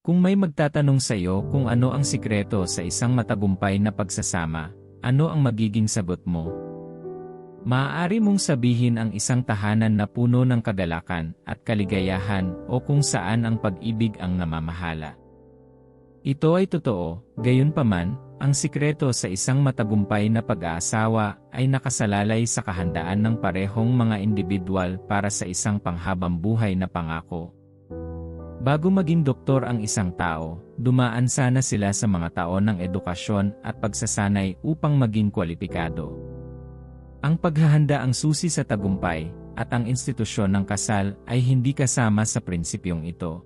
Kung may magtatanong sa iyo kung ano ang sikreto sa isang matagumpay na pagsasama, ano ang magiging sagot mo? Maaari mong sabihin ang isang tahanan na puno ng kagalakan at kaligayahan o kung saan ang pag-ibig ang namamahala. Ito ay totoo, gayunpaman, ang sikreto sa isang matagumpay na pag-aasawa ay nakasalalay sa kahandaan ng parehong mga individual para sa isang panghabang buhay na pangako. Bago maging doktor ang isang tao, dumaan sana sila sa mga taon ng edukasyon at pagsasanay upang maging kwalipikado. Ang paghahanda ang susi sa tagumpay, at ang institusyon ng kasal ay hindi kasama sa prinsipyong ito.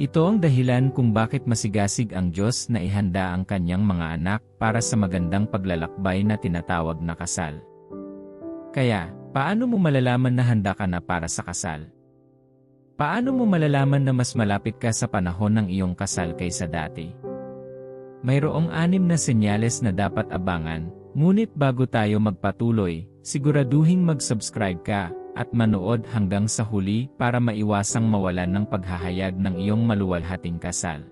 Ito ang dahilan kung bakit masigasig ang Diyos na ihanda ang kanyang mga anak para sa magandang paglalakbay na tinatawag na kasal. Kaya, paano mo malalaman na handa ka na para sa kasal? Paano mo malalaman na mas malapit ka sa panahon ng iyong kasal kaysa dati? Mayroong anim na senyales na dapat abangan, ngunit bago tayo magpatuloy, siguraduhing mag-subscribe ka at manood hanggang sa huli para maiwasang mawalan ng paghahayag ng iyong maluwalhating kasal.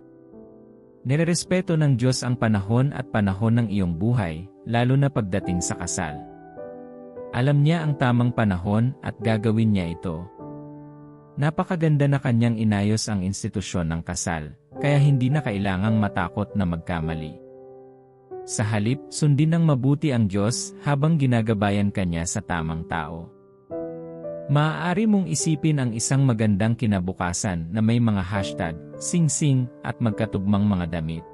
Nirerespeto ng Diyos ang panahon at panahon ng iyong buhay, lalo na pagdating sa kasal. Alam niya ang tamang panahon at gagawin niya ito. Napakaganda na kanyang inayos ang institusyon ng kasal, kaya hindi na kailangang matakot na magkamali. Sa halip, sundin ng mabuti ang Diyos habang ginagabayan kanya sa tamang tao. Maaari mong isipin ang isang magandang kinabukasan na may mga hashtag, sing-sing, at magkatugmang mga damit.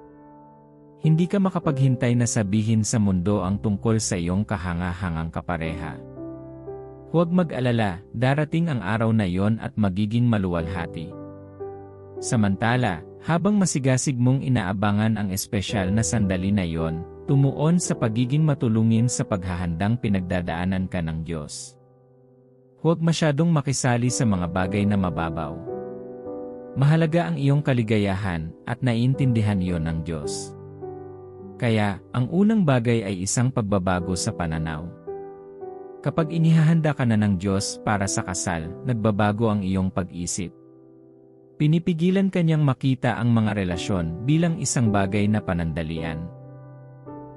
Hindi ka makapaghintay na sabihin sa mundo ang tungkol sa iyong kahangahangang kapareha. Huwag mag-alala, darating ang araw na yon at magiging maluwalhati. Samantala, habang masigasig mong inaabangan ang espesyal na sandali na yon, tumuon sa pagiging matulungin sa paghahandang pinagdadaanan ka ng Diyos. Huwag masyadong makisali sa mga bagay na mababaw. Mahalaga ang iyong kaligayahan at naiintindihan iyon ng Diyos. Kaya, ang unang bagay ay isang pagbabago sa pananaw. Kapag inihahanda ka na ng Diyos para sa kasal, nagbabago ang iyong pag-isip. Pinipigilan kanyang makita ang mga relasyon bilang isang bagay na panandalian.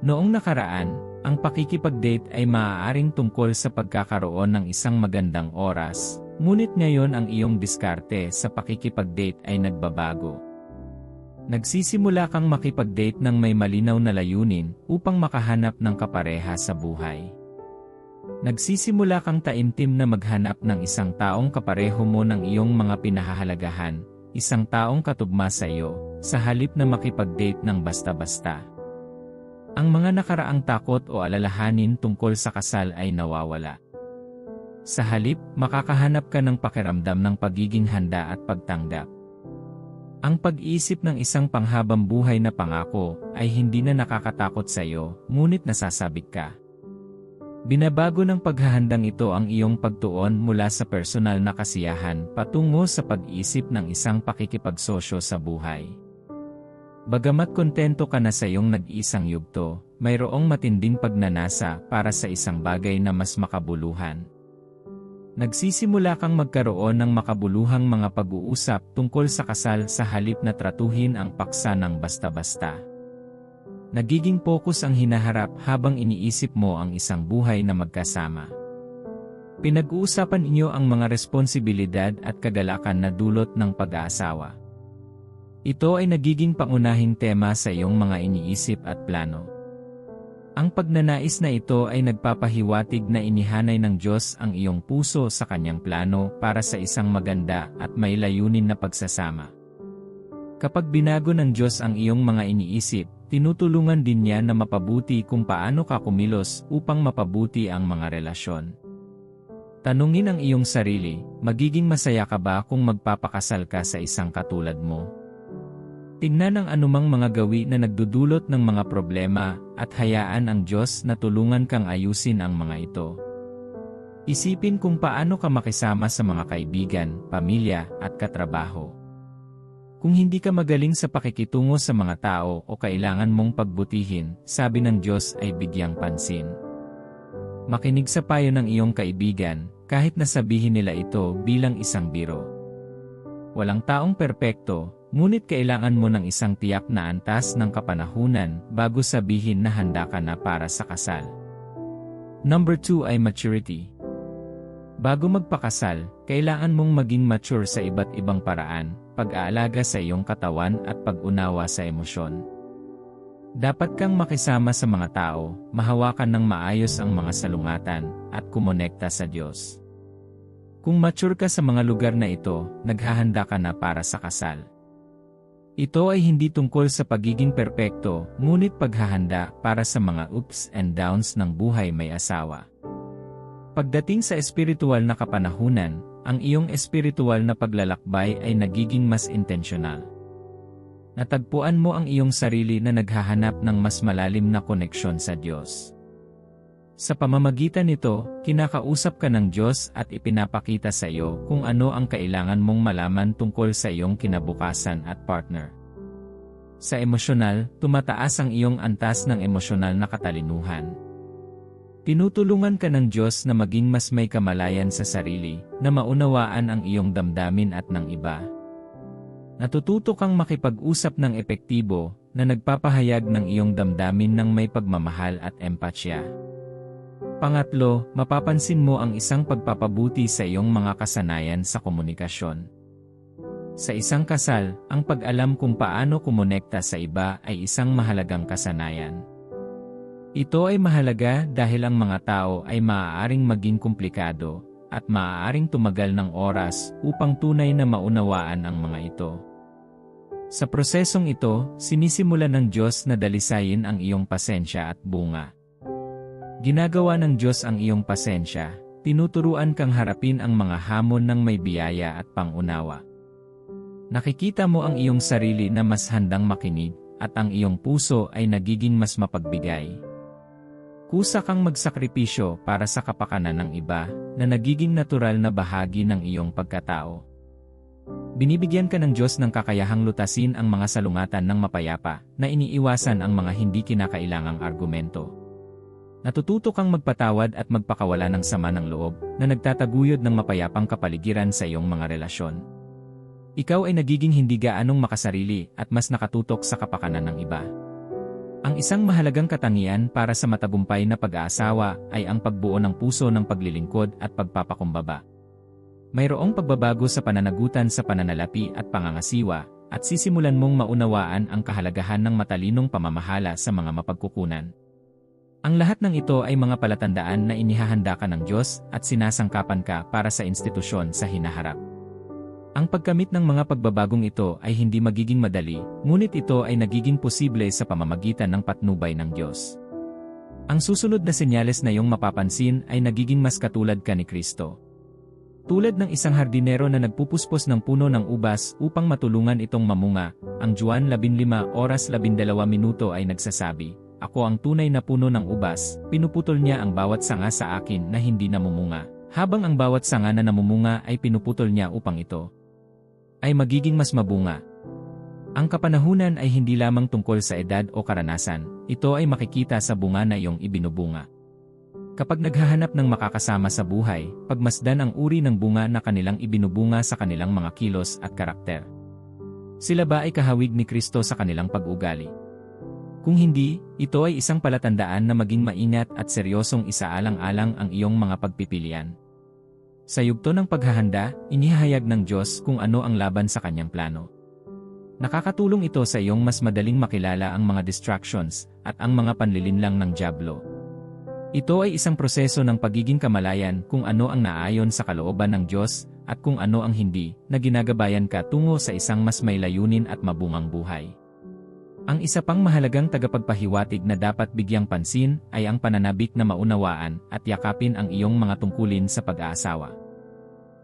Noong nakaraan, ang pakikipag-date ay maaaring tungkol sa pagkakaroon ng isang magandang oras, ngunit ngayon ang iyong diskarte sa pakikipag-date ay nagbabago. Nagsisimula kang makipag-date ng may malinaw na layunin upang makahanap ng kapareha sa buhay. Nagsisimula kang taimtim na maghanap ng isang taong kapareho mo ng iyong mga pinahahalagahan, isang taong katugma sa iyo, sa halip na makipag-date ng basta-basta. Ang mga nakaraang takot o alalahanin tungkol sa kasal ay nawawala. Sa halip, makakahanap ka ng pakiramdam ng pagiging handa at pagtanggap. Ang pag-iisip ng isang panghabang buhay na pangako ay hindi na nakakatakot sa iyo, ngunit nasasabik ka. Binabago ng paghahandang ito ang iyong pagtuon mula sa personal na kasiyahan patungo sa pag-isip ng isang pakikipagsosyo sa buhay. Bagamat kontento ka na sa iyong nag-isang yugto, mayroong matinding pagnanasa para sa isang bagay na mas makabuluhan. Nagsisimula kang magkaroon ng makabuluhang mga pag-uusap tungkol sa kasal sa halip na tratuhin ang paksa ng basta-basta. Nagiging focus ang hinaharap habang iniisip mo ang isang buhay na magkasama. Pinag-uusapan inyo ang mga responsibilidad at kagalakan na dulot ng pag-aasawa. Ito ay nagiging pangunahing tema sa iyong mga iniisip at plano. Ang pagnanais na ito ay nagpapahiwatig na inihanay ng Diyos ang iyong puso sa kanyang plano para sa isang maganda at may layunin na pagsasama. Kapag binago ng Diyos ang iyong mga iniisip, Tinutulungan din niya na mapabuti kung paano ka kumilos upang mapabuti ang mga relasyon. Tanungin ang iyong sarili, magiging masaya ka ba kung magpapakasal ka sa isang katulad mo? Tingnan ang anumang mga gawi na nagdudulot ng mga problema at hayaan ang Diyos na tulungan kang ayusin ang mga ito. Isipin kung paano ka makisama sa mga kaibigan, pamilya, at katrabaho. Kung hindi ka magaling sa pakikitungo sa mga tao o kailangan mong pagbutihin, sabi ng Diyos ay bigyang pansin. Makinig sa payo ng iyong kaibigan, kahit nasabihin nila ito bilang isang biro. Walang taong perpekto, Ngunit kailangan mo ng isang tiyak na antas ng kapanahunan bago sabihin na handa ka na para sa kasal. Number 2 ay maturity. Bago magpakasal, kailangan mong maging mature sa iba't ibang paraan, pag-aalaga sa iyong katawan at pag-unawa sa emosyon. Dapat kang makisama sa mga tao, mahawakan ng maayos ang mga salungatan, at kumonekta sa Diyos. Kung mature ka sa mga lugar na ito, naghahanda ka na para sa kasal. Ito ay hindi tungkol sa pagiging perpekto, ngunit paghahanda para sa mga ups and downs ng buhay may asawa. Pagdating sa espiritual na kapanahunan, ang iyong espiritual na paglalakbay ay nagiging mas intentional. Natagpuan mo ang iyong sarili na naghahanap ng mas malalim na koneksyon sa Diyos. Sa pamamagitan nito, kinakausap ka ng Diyos at ipinapakita sa iyo kung ano ang kailangan mong malaman tungkol sa iyong kinabukasan at partner. Sa emosyonal, tumataas ang iyong antas ng emosyonal na katalinuhan. Tinutulungan ka ng Diyos na maging mas may kamalayan sa sarili, na maunawaan ang iyong damdamin at ng iba. Natututo kang makipag-usap ng epektibo, na nagpapahayag ng iyong damdamin ng may pagmamahal at empatya. Pangatlo, mapapansin mo ang isang pagpapabuti sa iyong mga kasanayan sa komunikasyon. Sa isang kasal, ang pag-alam kung paano kumonekta sa iba ay isang mahalagang kasanayan. Ito ay mahalaga dahil ang mga tao ay maaaring maging komplikado at maaaring tumagal ng oras upang tunay na maunawaan ang mga ito. Sa prosesong ito, sinisimula ng Diyos na dalisayin ang iyong pasensya at bunga. Ginagawa ng Diyos ang iyong pasensya, tinuturuan kang harapin ang mga hamon ng may biyaya at pangunawa. Nakikita mo ang iyong sarili na mas handang makinig, at ang iyong puso ay nagiging mas mapagbigay. Kusa kang magsakripisyo para sa kapakanan ng iba, na nagiging natural na bahagi ng iyong pagkatao. Binibigyan ka ng Diyos ng kakayahang lutasin ang mga salungatan ng mapayapa, na iniiwasan ang mga hindi kinakailangang argumento. Natututo kang magpatawad at magpakawala ng sama ng loob na nagtataguyod ng mapayapang kapaligiran sa iyong mga relasyon. Ikaw ay nagiging hindi gaanong makasarili at mas nakatutok sa kapakanan ng iba. Ang isang mahalagang katangian para sa matagumpay na pag-aasawa ay ang pagbuo ng puso ng paglilingkod at pagpapakumbaba. Mayroong pagbabago sa pananagutan sa pananalapi at pangangasiwa, at sisimulan mong maunawaan ang kahalagahan ng matalinong pamamahala sa mga mapagkukunan. Ang lahat ng ito ay mga palatandaan na inihahanda ka ng Diyos at sinasangkapan ka para sa institusyon sa hinaharap. Ang pagkamit ng mga pagbabagong ito ay hindi magiging madali, ngunit ito ay nagiging posible sa pamamagitan ng patnubay ng Diyos. Ang susunod na senyales na iyong mapapansin ay nagiging mas katulad ka ni Kristo. Tulad ng isang hardinero na nagpupuspos ng puno ng ubas upang matulungan itong mamunga, ang Juan 15 oras 12 minuto ay nagsasabi, ako ang tunay na puno ng ubas, pinuputol niya ang bawat sanga sa akin na hindi namumunga, habang ang bawat sanga na namumunga ay pinuputol niya upang ito ay magiging mas mabunga. Ang kapanahunan ay hindi lamang tungkol sa edad o karanasan, ito ay makikita sa bunga na iyong ibinubunga. Kapag naghahanap ng makakasama sa buhay, pagmasdan ang uri ng bunga na kanilang ibinubunga sa kanilang mga kilos at karakter. Sila ba ay kahawig ni Kristo sa kanilang pag-ugali? Kung hindi, ito ay isang palatandaan na maging maingat at seryosong isaalang-alang ang iyong mga pagpipilian. Sa yugto ng paghahanda, inihahayag ng Diyos kung ano ang laban sa kanyang plano. Nakakatulong ito sa iyong mas madaling makilala ang mga distractions at ang mga panlilinlang ng Diablo. Ito ay isang proseso ng pagiging kamalayan kung ano ang naayon sa kalooban ng Diyos at kung ano ang hindi na ginagabayan ka tungo sa isang mas may layunin at mabungang buhay. Ang isa pang mahalagang tagapagpahiwatig na dapat bigyang pansin ay ang pananabik na maunawaan at yakapin ang iyong mga tungkulin sa pag-aasawa.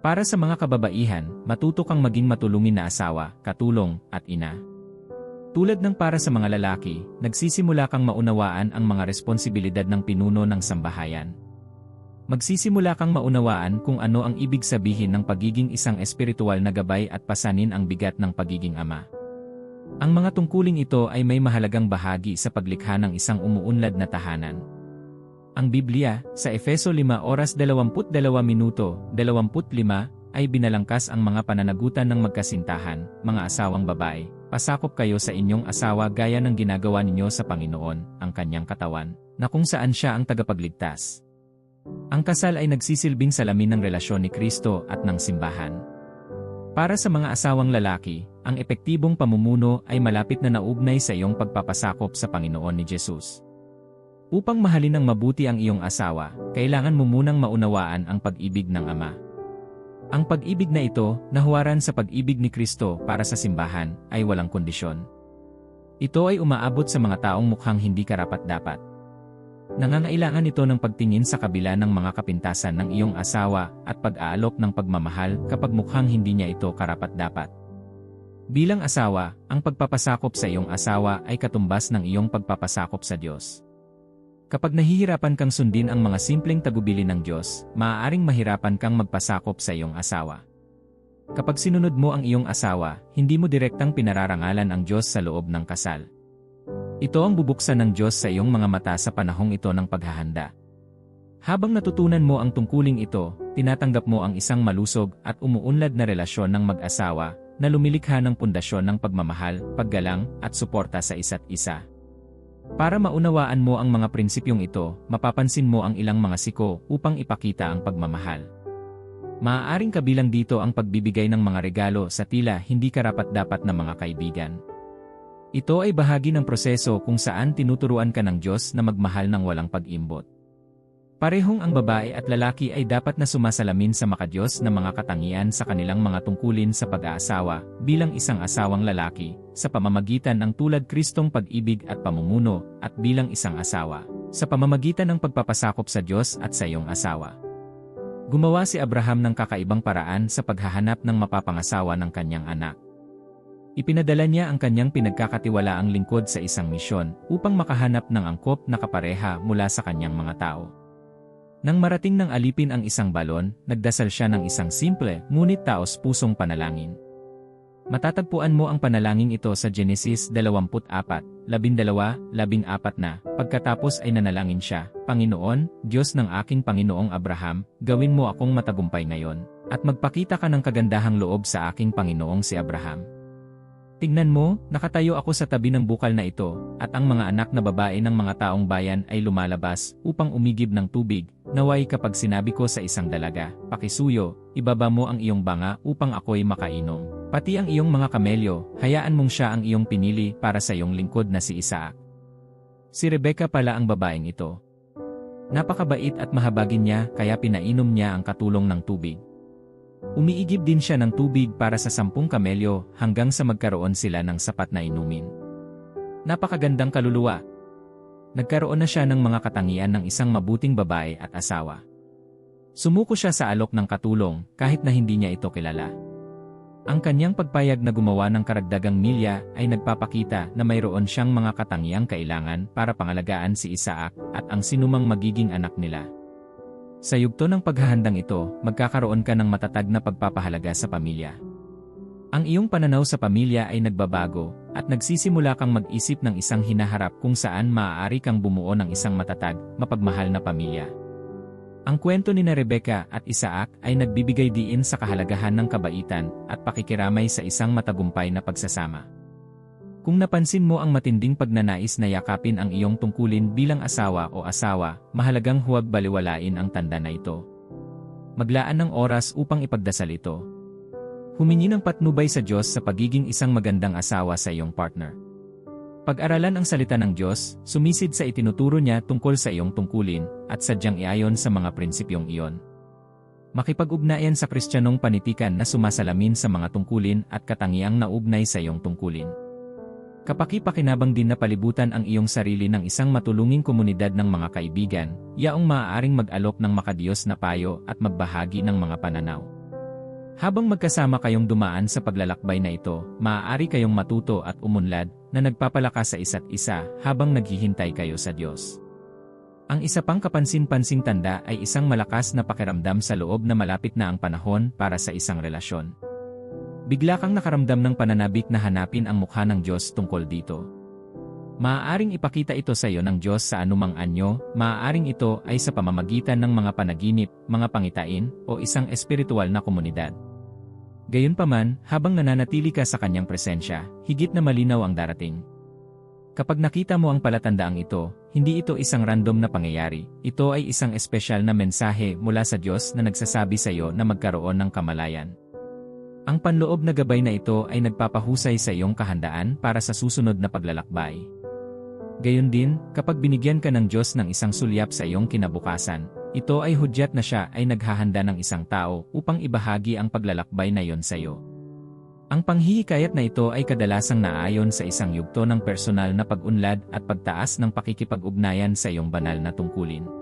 Para sa mga kababaihan, matuto kang maging matulungin na asawa, katulong, at ina. Tulad ng para sa mga lalaki, nagsisimula kang maunawaan ang mga responsibilidad ng pinuno ng sambahayan. Magsisimula kang maunawaan kung ano ang ibig sabihin ng pagiging isang espiritual na gabay at pasanin ang bigat ng pagiging ama. Ang mga tungkuling ito ay may mahalagang bahagi sa paglikha ng isang umuunlad na tahanan. Ang Biblia, sa Efeso 5 oras 22 minuto, 25, ay binalangkas ang mga pananagutan ng magkasintahan, mga asawang babae, pasakop kayo sa inyong asawa gaya ng ginagawa ninyo sa Panginoon, ang kanyang katawan, na kung saan siya ang tagapagligtas. Ang kasal ay nagsisilbing salamin ng relasyon ni Kristo at ng simbahan. Para sa mga asawang lalaki, ang epektibong pamumuno ay malapit na naugnay sa iyong pagpapasakop sa Panginoon ni Jesus. Upang mahalin ng mabuti ang iyong asawa, kailangan mo munang maunawaan ang pag-ibig ng Ama. Ang pag-ibig na ito, nahuwaran sa pag-ibig ni Kristo para sa simbahan, ay walang kondisyon. Ito ay umaabot sa mga taong mukhang hindi karapat-dapat. Nangangailangan ito ng pagtingin sa kabila ng mga kapintasan ng iyong asawa at pag-aalok ng pagmamahal kapag mukhang hindi niya ito karapat-dapat. Bilang asawa, ang pagpapasakop sa iyong asawa ay katumbas ng iyong pagpapasakop sa Diyos. Kapag nahihirapan kang sundin ang mga simpleng tagubili ng Diyos, maaaring mahirapan kang magpasakop sa iyong asawa. Kapag sinunod mo ang iyong asawa, hindi mo direktang pinararangalan ang Diyos sa loob ng kasal. Ito ang bubuksan ng Diyos sa iyong mga mata sa panahong ito ng paghahanda. Habang natutunan mo ang tungkuling ito, tinatanggap mo ang isang malusog at umuunlad na relasyon ng mag-asawa na lumilikha ng pundasyon ng pagmamahal, paggalang, at suporta sa isa't isa. Para maunawaan mo ang mga prinsipyong ito, mapapansin mo ang ilang mga siko upang ipakita ang pagmamahal. Maaaring kabilang dito ang pagbibigay ng mga regalo sa tila hindi karapat-dapat na mga kaibigan. Ito ay bahagi ng proseso kung saan tinuturuan ka ng Diyos na magmahal ng walang pag-imbot. Parehong ang babae at lalaki ay dapat na sumasalamin sa makadiyos na mga katangian sa kanilang mga tungkulin sa pag-aasawa bilang isang asawang lalaki, sa pamamagitan ng tulad Kristong pag-ibig at pamumuno, at bilang isang asawa, sa pamamagitan ng pagpapasakop sa Diyos at sa iyong asawa. Gumawa si Abraham ng kakaibang paraan sa paghahanap ng mapapangasawa ng kanyang anak. Ipinadala niya ang kanyang pinagkakatiwalaang lingkod sa isang misyon upang makahanap ng angkop na kapareha mula sa kanyang mga tao. Nang marating ng alipin ang isang balon, nagdasal siya ng isang simple, ngunit taos pusong panalangin. Matatagpuan mo ang panalangin ito sa Genesis 24, 12, 14 na, pagkatapos ay nanalangin siya, Panginoon, Diyos ng aking Panginoong Abraham, gawin mo akong matagumpay ngayon, at magpakita ka ng kagandahang loob sa aking Panginoong si Abraham. Tingnan mo, nakatayo ako sa tabi ng bukal na ito, at ang mga anak na babae ng mga taong bayan ay lumalabas upang umigib ng tubig, naway kapag sinabi ko sa isang dalaga, pakisuyo, ibaba mo ang iyong banga upang ako'y makainom. Pati ang iyong mga kamelyo, hayaan mong siya ang iyong pinili para sa iyong lingkod na si Isaac. Si Rebecca pala ang babaeng ito. Napakabait at mahabagin niya kaya pinainom niya ang katulong ng tubig. Umiigib din siya ng tubig para sa sampung kamelyo hanggang sa magkaroon sila ng sapat na inumin. Napakagandang kaluluwa. Nagkaroon na siya ng mga katangian ng isang mabuting babae at asawa. Sumuko siya sa alok ng katulong kahit na hindi niya ito kilala. Ang kanyang pagpayag na gumawa ng karagdagang milya ay nagpapakita na mayroon siyang mga katangiang kailangan para pangalagaan si Isaac at ang sinumang magiging anak nila. Sa yugto ng paghahandang ito, magkakaroon ka ng matatag na pagpapahalaga sa pamilya. Ang iyong pananaw sa pamilya ay nagbabago, at nagsisimula kang mag-isip ng isang hinaharap kung saan maaari kang bumuo ng isang matatag, mapagmahal na pamilya. Ang kwento ni na Rebecca at Isaac ay nagbibigay diin sa kahalagahan ng kabaitan at pakikiramay sa isang matagumpay na pagsasama. Kung napansin mo ang matinding pagnanais na yakapin ang iyong tungkulin bilang asawa o asawa, mahalagang huwag baliwalain ang tanda na ito. Maglaan ng oras upang ipagdasal ito. Humingi ng patnubay sa Diyos sa pagiging isang magandang asawa sa iyong partner. Pag-aralan ang salita ng Diyos, sumisid sa itinuturo niya tungkol sa iyong tungkulin, at sadyang iayon sa mga prinsipyong iyon. Makipag-ugnayan sa kristyanong panitikan na sumasalamin sa mga tungkulin at katangiang naugnay sa iyong tungkulin. Kapaki-pakinabang din na palibutan ang iyong sarili ng isang matulunging komunidad ng mga kaibigan, yaong maaaring mag-alok ng makadiyos na payo at magbahagi ng mga pananaw. Habang magkasama kayong dumaan sa paglalakbay na ito, maaari kayong matuto at umunlad na nagpapalakas sa isa't isa habang naghihintay kayo sa Diyos. Ang isa pang kapansin-pansing tanda ay isang malakas na pakiramdam sa loob na malapit na ang panahon para sa isang relasyon. Bigla kang nakaramdam ng pananabik na hanapin ang mukha ng Diyos tungkol dito. Maaaring ipakita ito sa iyo ng Diyos sa anumang anyo, maaaring ito ay sa pamamagitan ng mga panaginip, mga pangitain, o isang espiritual na komunidad. Gayunpaman, habang nananatili ka sa kanyang presensya, higit na malinaw ang darating. Kapag nakita mo ang palatandaang ito, hindi ito isang random na pangyayari, ito ay isang espesyal na mensahe mula sa Diyos na nagsasabi sa iyo na magkaroon ng kamalayan. Ang panloob na gabay na ito ay nagpapahusay sa iyong kahandaan para sa susunod na paglalakbay. Gayon din, kapag binigyan ka ng Diyos ng isang sulyap sa iyong kinabukasan, ito ay hudyat na siya ay naghahanda ng isang tao upang ibahagi ang paglalakbay na yon sa iyo. Ang panghihikayat na ito ay kadalasang naayon sa isang yugto ng personal na pag-unlad at pagtaas ng pakikipag-ugnayan sa iyong banal na tungkulin.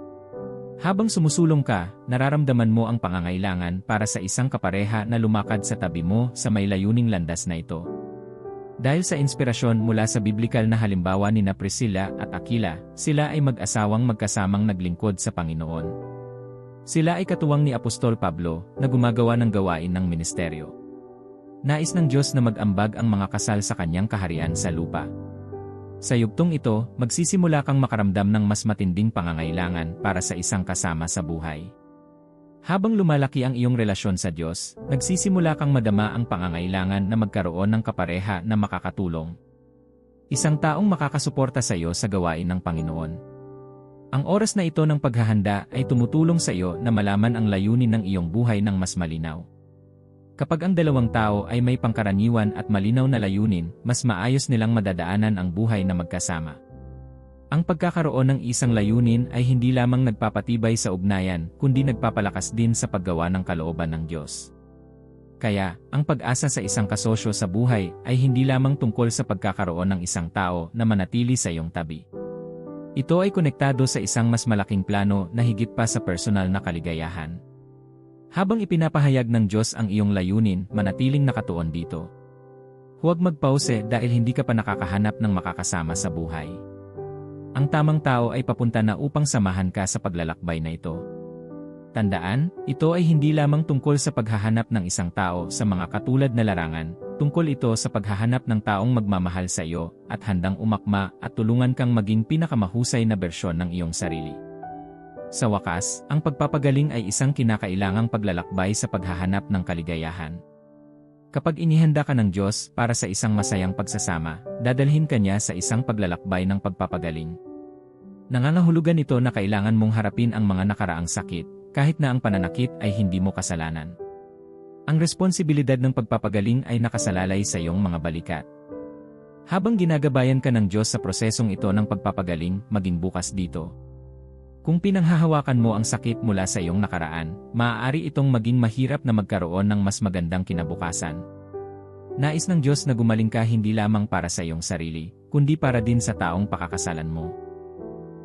Habang sumusulong ka, nararamdaman mo ang pangangailangan para sa isang kapareha na lumakad sa tabi mo sa may layuning landas na ito. Dahil sa inspirasyon mula sa biblikal na halimbawa ni na Priscilla at Aquila, sila ay mag-asawang magkasamang naglingkod sa Panginoon. Sila ay katuwang ni Apostol Pablo na gumagawa ng gawain ng ministeryo. Nais ng Diyos na mag-ambag ang mga kasal sa kanyang kaharian sa lupa. Sa yugtong ito, magsisimula kang makaramdam ng mas matinding pangangailangan para sa isang kasama sa buhay. Habang lumalaki ang iyong relasyon sa Diyos, nagsisimula kang madama ang pangangailangan na magkaroon ng kapareha na makakatulong. Isang taong makakasuporta sa iyo sa gawain ng Panginoon. Ang oras na ito ng paghahanda ay tumutulong sa iyo na malaman ang layunin ng iyong buhay ng mas malinaw. Kapag ang dalawang tao ay may pangkaraniwan at malinaw na layunin, mas maayos nilang madadaanan ang buhay na magkasama. Ang pagkakaroon ng isang layunin ay hindi lamang nagpapatibay sa ugnayan, kundi nagpapalakas din sa paggawa ng kalooban ng Diyos. Kaya, ang pag-asa sa isang kasosyo sa buhay ay hindi lamang tungkol sa pagkakaroon ng isang tao na manatili sa iyong tabi. Ito ay konektado sa isang mas malaking plano na higit pa sa personal na kaligayahan. Habang ipinapahayag ng Diyos ang iyong layunin, manatiling nakatuon dito. Huwag magpause dahil hindi ka pa nakakahanap ng makakasama sa buhay. Ang tamang tao ay papunta na upang samahan ka sa paglalakbay na ito. Tandaan, ito ay hindi lamang tungkol sa paghahanap ng isang tao sa mga katulad na larangan, tungkol ito sa paghahanap ng taong magmamahal sa iyo at handang umakma at tulungan kang maging pinakamahusay na bersyon ng iyong sarili. Sa wakas, ang pagpapagaling ay isang kinakailangang paglalakbay sa paghahanap ng kaligayahan. Kapag inihanda ka ng Diyos para sa isang masayang pagsasama, dadalhin ka niya sa isang paglalakbay ng pagpapagaling. Nangangahulugan ito na kailangan mong harapin ang mga nakaraang sakit, kahit na ang pananakit ay hindi mo kasalanan. Ang responsibilidad ng pagpapagaling ay nakasalalay sa iyong mga balikat. Habang ginagabayan ka ng Diyos sa prosesong ito ng pagpapagaling, maging bukas dito. Kung pinanghahawakan mo ang sakit mula sa iyong nakaraan, maaari itong maging mahirap na magkaroon ng mas magandang kinabukasan. Nais ng Diyos na gumaling ka hindi lamang para sa iyong sarili, kundi para din sa taong pakakasalan mo.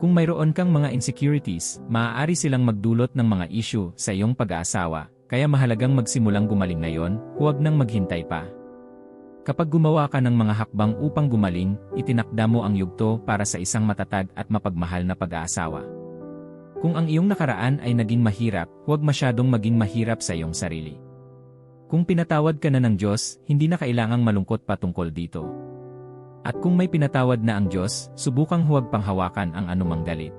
Kung mayroon kang mga insecurities, maaari silang magdulot ng mga issue sa iyong pag-aasawa, kaya mahalagang magsimulang gumaling ngayon, huwag nang maghintay pa. Kapag gumawa ka ng mga hakbang upang gumaling, itinakda mo ang yugto para sa isang matatag at mapagmahal na pag-aasawa. Kung ang iyong nakaraan ay naging mahirap, huwag masyadong maging mahirap sa iyong sarili. Kung pinatawad ka na ng Diyos, hindi na kailangang malungkot pa tungkol dito. At kung may pinatawad na ang Diyos, subukang huwag panghawakan ang anumang galit.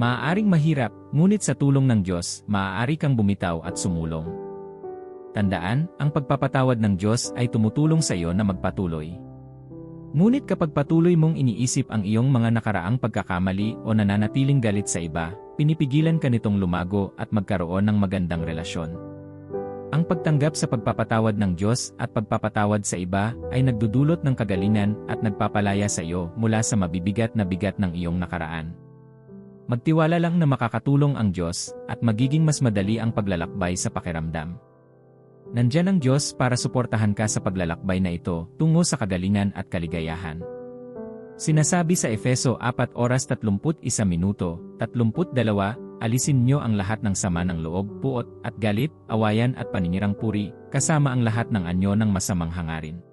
Maaaring mahirap, ngunit sa tulong ng Diyos, maaari kang bumitaw at sumulong. Tandaan, ang pagpapatawad ng Diyos ay tumutulong sa iyo na magpatuloy. Ngunit kapag patuloy mong iniisip ang iyong mga nakaraang pagkakamali o nananatiling galit sa iba, pinipigilan ka nitong lumago at magkaroon ng magandang relasyon. Ang pagtanggap sa pagpapatawad ng Diyos at pagpapatawad sa iba ay nagdudulot ng kagalingan at nagpapalaya sa iyo mula sa mabibigat na bigat ng iyong nakaraan. Magtiwala lang na makakatulong ang Diyos at magiging mas madali ang paglalakbay sa pakiramdam. Nandiyan ang Diyos para suportahan ka sa paglalakbay na ito tungo sa kagalingan at kaligayahan. Sinasabi sa Efeso 4 oras 31 minuto, 32, alisin nyo ang lahat ng sama ng loob, puot, at galit, awayan at paninirang puri, kasama ang lahat ng anyo ng masamang hangarin.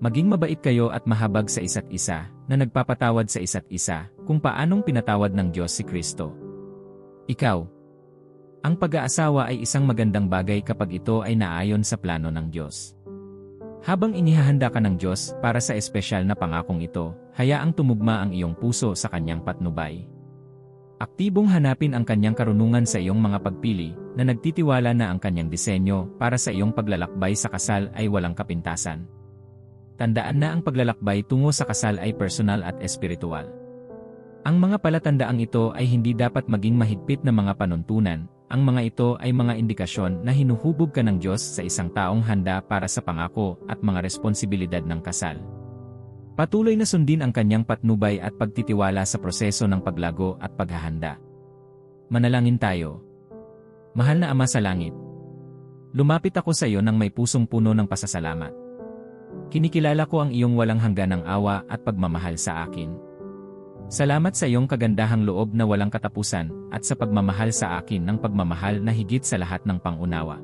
Maging mabait kayo at mahabag sa isa't isa, na nagpapatawad sa isa't isa, kung paanong pinatawad ng Diyos si Kristo. Ikaw, ang pag-aasawa ay isang magandang bagay kapag ito ay naayon sa plano ng Diyos. Habang inihahanda ka ng Diyos para sa espesyal na pangakong ito, hayaang tumugma ang iyong puso sa kanyang patnubay. Aktibong hanapin ang kanyang karunungan sa iyong mga pagpili, na nagtitiwala na ang kanyang disenyo para sa iyong paglalakbay sa kasal ay walang kapintasan. Tandaan na ang paglalakbay tungo sa kasal ay personal at espiritual. Ang mga palatandaang ito ay hindi dapat maging mahigpit na mga panuntunan, ang mga ito ay mga indikasyon na hinuhubog ka ng Diyos sa isang taong handa para sa pangako at mga responsibilidad ng kasal. Patuloy na sundin ang kanyang patnubay at pagtitiwala sa proseso ng paglago at paghahanda. Manalangin tayo. Mahal na Ama sa Langit. Lumapit ako sa iyo ng may pusong puno ng pasasalamat. Kinikilala ko ang iyong walang hangganang awa at pagmamahal sa akin. Salamat sa iyong kagandahang loob na walang katapusan at sa pagmamahal sa akin ng pagmamahal na higit sa lahat ng pangunawa.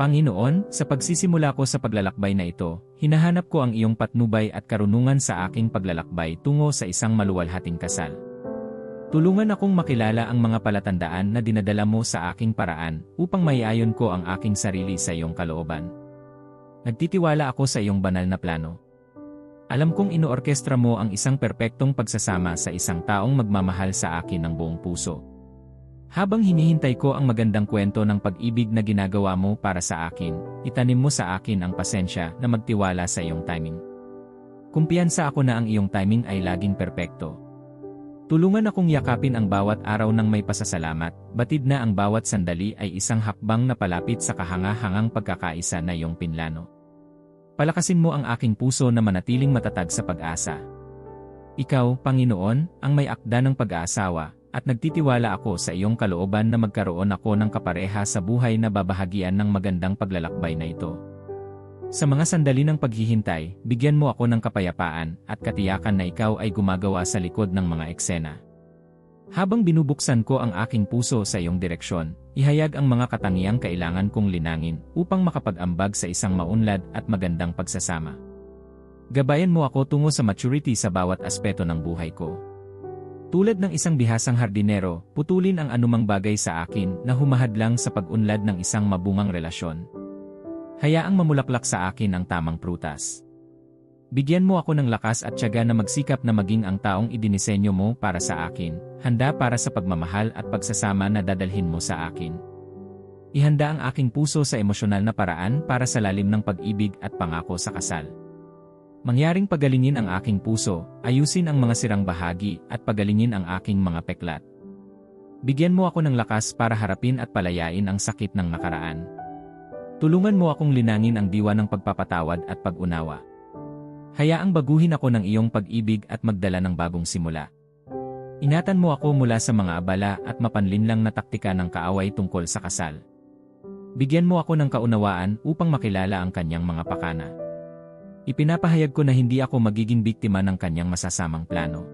Panginoon, sa pagsisimula ko sa paglalakbay na ito, hinahanap ko ang iyong patnubay at karunungan sa aking paglalakbay tungo sa isang maluwalhating kasal. Tulungan akong makilala ang mga palatandaan na dinadala mo sa aking paraan upang maiayon ko ang aking sarili sa iyong kalooban. Nagtitiwala ako sa iyong banal na plano. Alam kong inoorkestra mo ang isang perpektong pagsasama sa isang taong magmamahal sa akin ng buong puso. Habang hinihintay ko ang magandang kwento ng pag-ibig na ginagawa mo para sa akin, itanim mo sa akin ang pasensya na magtiwala sa iyong timing. Kumpiyansa ako na ang iyong timing ay laging perpekto. Tulungan akong yakapin ang bawat araw ng may pasasalamat, batid na ang bawat sandali ay isang hakbang na palapit sa kahanga-hangang pagkakaisa na iyong pinlano. Palakasin mo ang aking puso na manatiling matatag sa pag-asa. Ikaw, Panginoon, ang may akda ng pag-aasawa, at nagtitiwala ako sa iyong kalooban na magkaroon ako ng kapareha sa buhay na babahagian ng magandang paglalakbay na ito. Sa mga sandali ng paghihintay, bigyan mo ako ng kapayapaan at katiyakan na ikaw ay gumagawa sa likod ng mga eksena. Habang binubuksan ko ang aking puso sa iyong direksyon, ihayag ang mga katangiang kailangan kong linangin upang makapag-ambag sa isang maunlad at magandang pagsasama. Gabayan mo ako tungo sa maturity sa bawat aspeto ng buhay ko. Tulad ng isang bihasang hardinero, putulin ang anumang bagay sa akin na humahadlang sa pag-unlad ng isang mabungang relasyon. Hayaang mamulaklak sa akin ang tamang prutas. Bigyan mo ako ng lakas at tiyaga na magsikap na maging ang taong idinisenyo mo para sa akin, handa para sa pagmamahal at pagsasama na dadalhin mo sa akin. Ihanda ang aking puso sa emosyonal na paraan para sa lalim ng pag-ibig at pangako sa kasal. Mangyaring pagalingin ang aking puso, ayusin ang mga sirang bahagi at pagalingin ang aking mga peklat. Bigyan mo ako ng lakas para harapin at palayain ang sakit ng nakaraan. Tulungan mo akong linangin ang diwa ng pagpapatawad at pag-unawa. Hayaang baguhin ako ng iyong pag-ibig at magdala ng bagong simula. Inatan mo ako mula sa mga abala at mapanlinlang na taktika ng kaaway tungkol sa kasal. Bigyan mo ako ng kaunawaan upang makilala ang kanyang mga pakana. Ipinapahayag ko na hindi ako magiging biktima ng kanyang masasamang plano.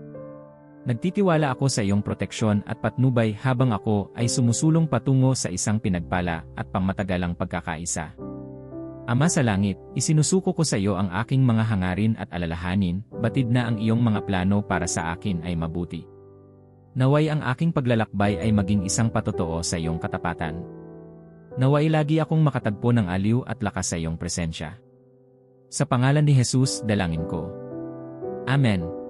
Nagtitiwala ako sa iyong proteksyon at patnubay habang ako ay sumusulong patungo sa isang pinagpala at pangmatagalang pagkakaisa. Ama sa langit, isinusuko ko sa iyo ang aking mga hangarin at alalahanin, batid na ang iyong mga plano para sa akin ay mabuti. Naway ang aking paglalakbay ay maging isang patotoo sa iyong katapatan. Naway lagi akong makatagpo ng aliw at lakas sa iyong presensya. Sa pangalan ni Jesus, dalangin ko. Amen.